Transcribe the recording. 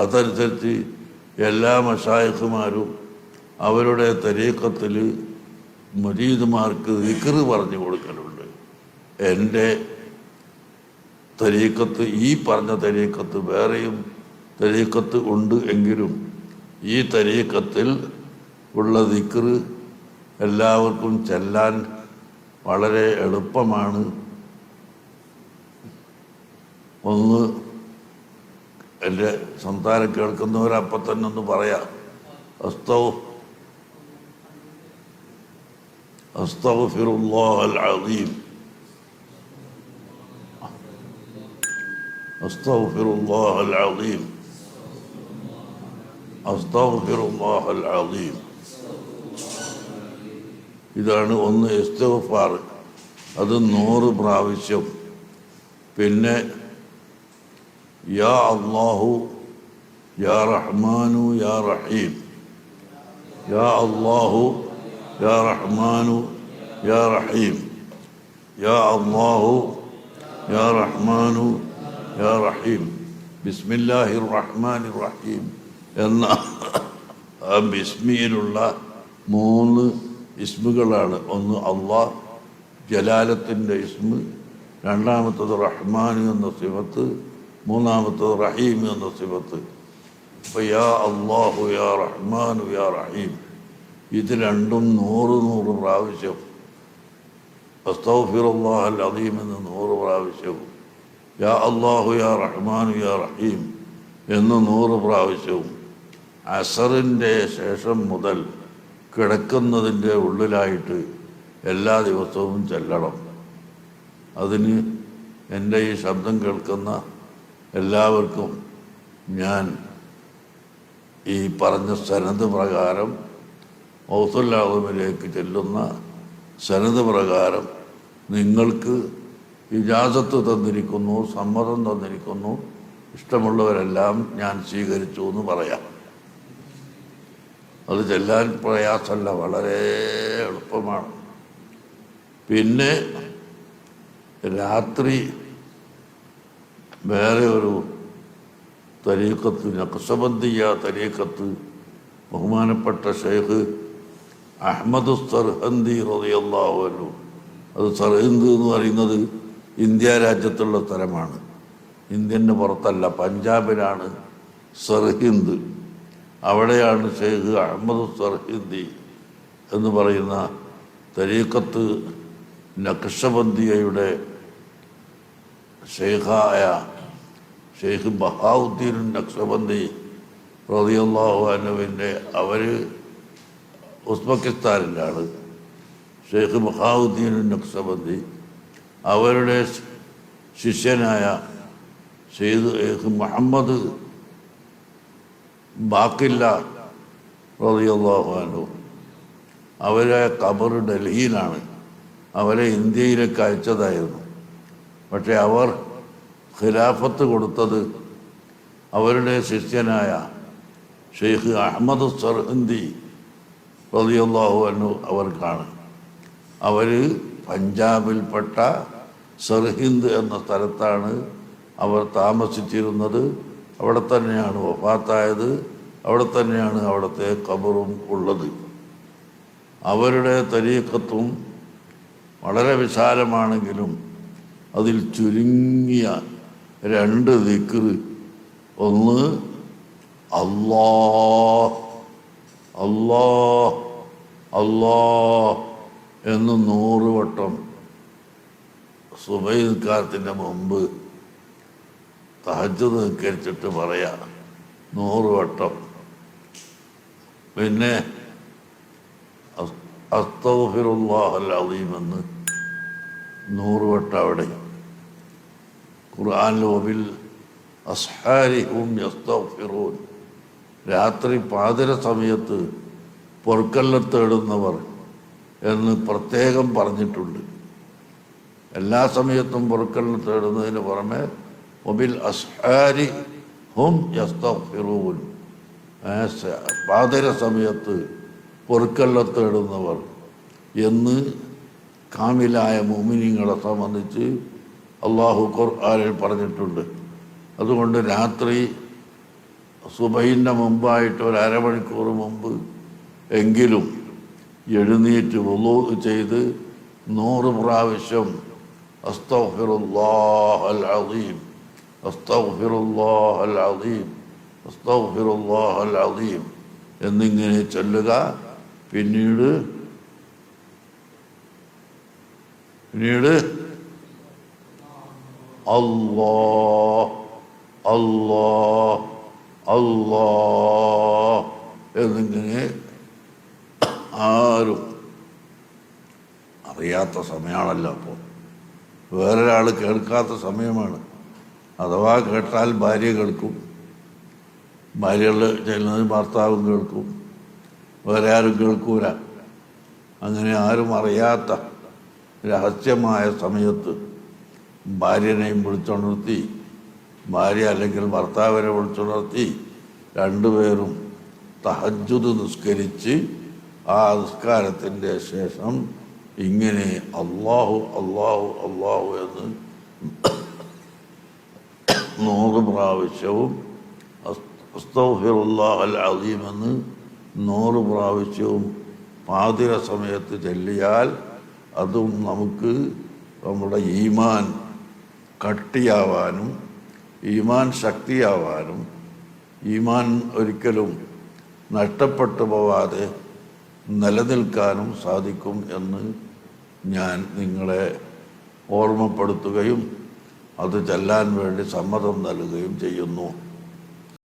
അതനുസരിച്ച് എല്ലാ മഷായഖുമാരും അവരുടെ തരീക്കത്തിൽ മുരീദുമാർക്ക് വിക്രി പറഞ്ഞു കൊടുക്കലുണ്ട്. എന്റെ തരീക്കത്ത് ഈ പറഞ്ഞ തരീക്കത്ത് വേറെയും തരീക്കത്ത് ഉണ്ട് എങ്കിലും ഈ തരീക്കത്തിൽ ഉള്ള ദിക്റ് എല്ലാവർക്കും ചെല്ലാൻ വളരെ എളുപ്പമാണ്. ഒന്ന് എൻ്റെ സംസാരം കേൾക്കുന്നവരപ്പം തന്നെ ഒന്ന് പറയാം അസ്തൗ അസ്തഗ്ഫിറുല്ലാഹ് അൽ അദീം أستغفر الله العظيم أستغفر الله العظيم ഇതാണ് ഒന്ന് ഇസ്തഫാർ അത് നൂറ് പ്രാവശ്യം പിന്നെ യാ അള്ളാഹു യാ റഹ്മാനു യാ റഹീം യാ അള്ളാഹു യാ റഹ്മാനു യാ റഹീം യാ അള്ളാഹു യാ റഹ്മാനു യാ റഹീം ബിസ്മില്ലാഹിർ റഹ്മാനിർ റഹീം എന്ന ആ ബിസ്മിയിലുള്ള മൂന്ന് ഇസ്മുകളാണ്. ഒന്ന് അള്ളാഹ് ജലാലത്തിന്റെ ഇസ്മ് രണ്ടാമത്തത് റഹ്മാൻ എന്ന സിഫത്ത് മൂന്നാമത്തത് റഹീം എന്ന സിബത്ത് അപ്പോൾ യാ അള്ളാഹു യാ റഹ്മാനു യാ റഹീം. ഇത് രണ്ടും നൂറ് നൂറ് പ്രാവശ്യം. അസ്തൗഫിറുല്ലാഹൽ അലീം എന്ന് നൂറ് പ്രാവശ്യവും യാ അള്ളാഹു യാ റഹ്മാനു യാ റഹീം എന്ന് നൂറ് പ്രാവശ്യവും അസറിന്റെ ശേഷം മുതൽ കിടക്കുന്നതിന്റെ ഉള്ളിലായിട്ട് എല്ലാ ദിവസവും ചെല്ലണം. അതിന് എന്റെ ഈ ശബ്ദം കേൾക്കുന്ന എല്ലാവർക്കും ഞാൻ ഈ പറഞ്ഞ സനത് പ്രകാരം ഔസുല്ലാഹുമിലേക്ക് ചെല്ലുന്ന സനത് പ്രകാരം നിങ്ങൾക്ക് ഇജാസത്ത് തന്നിരിക്കുന്നു സമ്മതം തന്നിരിക്കുന്നു ഇഷ്ടമുള്ളവരെല്ലാം ഞാൻ സ്വീകരിച്ചു എന്ന് പറയാം. അത് ചെല്ലാൻ പ്രയാസമല്ല വളരെ എളുപ്പമാണ്. പിന്നെ രാത്രി വേറെ ഒരു തരീക്കത്ത് നക്സബന്ദിയ തരീക്കത്ത് ബഹുമാനപ്പെട്ട ഷെയ്ഖ് അഹമ്മദ് സർഹന്ദി റളിയല്ലാഹു അൻഹു. അത് സർഹിന്ദ് എന്ന് പറയുന്നത് ഇന്ത്യ രാജ്യത്തുള്ള സ്ഥലമാണ്. ഇന്ത്യന് പുറത്തല്ല പഞ്ചാബിലാണ് സർഹിന്ദ്. അവിടെയാണ് ഷെയ്ഖ് അഹമ്മദ് സർഹിന്ദി എന്ന് പറയുന്ന തരീക്കത്ത് നക്ഷബന്ദിയയുടെ ഷെയ്ഖായ ഷെയ്ഖ് ബഹാവുദ്ദീൻ നക്സബന്ദി റളിയല്ലാഹു അനുവിന്റെ അവർ ഉസ്ബക്കിസ്ഥാനിലാണ്. ഷെയ്ഖ് ബഹാവുദ്ദീൻ നക്സബന്ദി അവരുടെ ശിഷ്യനായ ഷെയ്ഖ് മുഹമ്മദ് ബാക്കില്ല റളിയല്ലാഹു അനു അവരെ കബർ ഡൽഹിയിലാണ്. അവരെ ഇന്ത്യയിലേക്ക് അയച്ചതായിരുന്നു. പക്ഷെ അവർ ഖിലാഫത്ത് കൊടുത്തത് അവരുടെ ശിഷ്യനായ ഷെയ്ഖ് അഹമ്മദ് സർഹിന്ദി റളിയല്ലാഹു അൻഹു അവർക്കാണ്. അവർ പഞ്ചാബിൽപ്പെട്ട സർഹിന്ദ് എന്ന സ്ഥലത്താണ് അവർ താമസിച്ചിരുന്നത്. അവിടെ തന്നെയാണ് വഫാത്തായത്. അവിടെ തന്നെയാണ് അവിടുത്തെ കബറും ഉള്ളത്. അവരുടെ തരീക്കത്തും വളരെ വിശാലമാണെങ്കിലും അതിൽ ചുരുങ്ങിയ രണ്ട് ദിക്റ് ഒന്ന് അല്ലാ അല്ലാ അല്ലാ എന്ന് നൂറ് വട്ടം സുബൈക്കാരത്തിന്റെ മുമ്പ് തഹജ് നിൽക്കരിച്ചിട്ട് പറയാം നൂറ് വട്ടം. പിന്നെ അസ്തഫിറുല്ലാഹൽ അലീമെന്ന് നൂറ് വട്ടം അവിടെ ഖുർആൻ ലോബിൽ അസ്ഹാരിഹും യസ്തഫിറൂൻ രാത്രി പാതിര സമയത്ത് പൊറുക്കല്ല തേടുന്നവർ എന്ന് പ്രത്യേകം പറഞ്ഞിട്ടുണ്ട്. എല്ലാ സമയത്തും പൊറുക്കല്ല തേടുന്നതിന് പുറമെ ഒബിൽ അസ്ഹാരി ഹും യസ്തഫിറൂൻ പാതിര സമയത്ത് പൊറുക്കല്ല തേടുന്നവർ എന്ന് കാമിലായ മോമിനിങ്ങളെ സംബന്ധിച്ച് അള്ളാഹു ഖുർആാനിൽ പറഞ്ഞിട്ടുണ്ട്. അതുകൊണ്ട് രാത്രി സുബൈന്റെ മുമ്പായിട്ട് ഒരു അരമണിക്കൂർ മുമ്പ് എങ്കിലും എഴുന്നേറ്റ് വുളൂ ചെയ്ത് നൂറ് പ്രാവശ്യം അലീം അസ്തഗ്ഫിറുല്ലാഹൽ അലീം എന്നിങ്ങനെ ചൊല്ലുക. പിന്നീട് പിന്നീട് അല്ലാ Allah, Allah എന്നിങ്ങനെ ആരും അറിയാത്ത സമയമാണല്ലോ അപ്പോൾ വേറൊരാൾ കേൾക്കാത്ത സമയമാണ്. അഥവാ കേട്ടാൽ ഭാര്യ കേൾക്കും. ഭാര്യകൾ ചെല്ലുന്നത് ഭർത്താവും കേൾക്കും. വേറെ ആരും കേൾക്കൂല. അങ്ങനെ ആരും അറിയാത്ത രഹസ്യമായ സമയത്ത് ഭാര്യനെയും വിളിച്ചുണർത്തി ഭാര്യ അല്ലെങ്കിൽ ഭർത്താവിനെ വിളിച്ചുണർത്തി രണ്ടുപേരും തഹജുദ് നിസ്കരിച്ച് ആ നിസ്കാരത്തിന്റെ ശേഷം ഇങ്ങനെ അള്ളാഹു അള്ളാഹു അള്ളാഹു എന്ന് നൂറ് പ്രാവശ്യവും അലീം എന്ന് നൂറ് പ്രാവശ്യവും പാതിര സമയത്ത് ചെല്ലിയാൽ അതും നമുക്ക് നമ്മുടെ ഈമാൻ കട്ടിയാവാനും ഈമാൻ ശക്തിയാവാനും ഈമാൻ ഒരിക്കലും നഷ്ടപ്പെട്ടു പോവാതെ നിലനിൽക്കാനും സാധിക്കും എന്ന് ഞാൻ നിങ്ങളെ ഓർമ്മപ്പെടുത്തുകയും അത് ചെല്ലാൻ വേണ്ടി സമ്മതം നൽകുകയും ചെയ്യുന്നു.